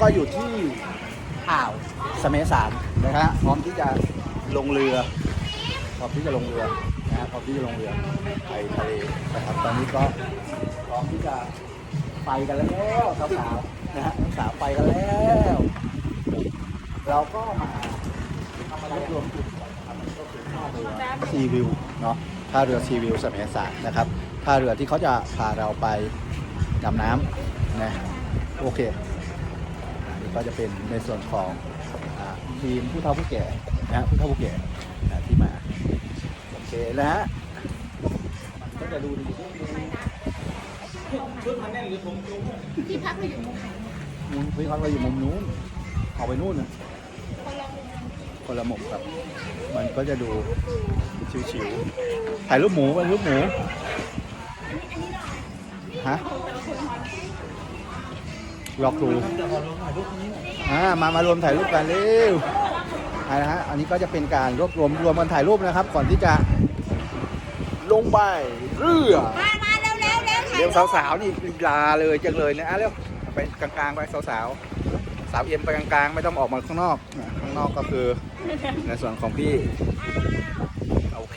ก็อยู่ที่อ่าวสเมสารนะฮะพร้อมที่จะลงเรือพร้อมที่จะลงเรือนะฮะพร้อมที่จะลงเรือไปทะเลนะครับตอนนี้ก็พร้อมที่จะไปกันแล้วสาวๆนะฮะสาวไปกันแล้ว เราก็มาทำอะไรรวมจุดก่อนนะครับก็คือท่าเรือซีวิวเนาะท่าเรือซีวิวสเมสารนะครับท่าเรือที่เขาจะพาเราไปดำน้ำนะโอเค ก็จะเป็นในส่วนของอาทีมผู้เฒ่าผู้แก่นะฮะผู้เฒ่าผู้แก่นะที่มาโอเคนะฮะมันก็จะดูดีที่พักเราอยู่มุมไหนมุมพี่เขาเราอยู่มุมนู้นออกไปนู่นนะคนละมุมคนละมุมครับ มันก็จะดูชิวๆถ่ายรูปหมูถ่ายรูปหมูฮะ รอครูอ่ามามารวมถ่ายรูปกันเร็วอ่านะฮะอันนี้ก็จะเป็นการรวบรวมรวมกันถ่ายรูปนะครับ ก่อนที่จะลงไปเรือมามาเร็วเร็วเร็วถ่ายเร็วสาวๆนี่ลาเลยจังเลยนะอะเร็วไปกลางๆไปสาวๆสาวเอ็มไปกลางๆ ไม่ต้องออกมาข้างนอกนะข้างนอกก็คือในส่วนของพี่ โอเค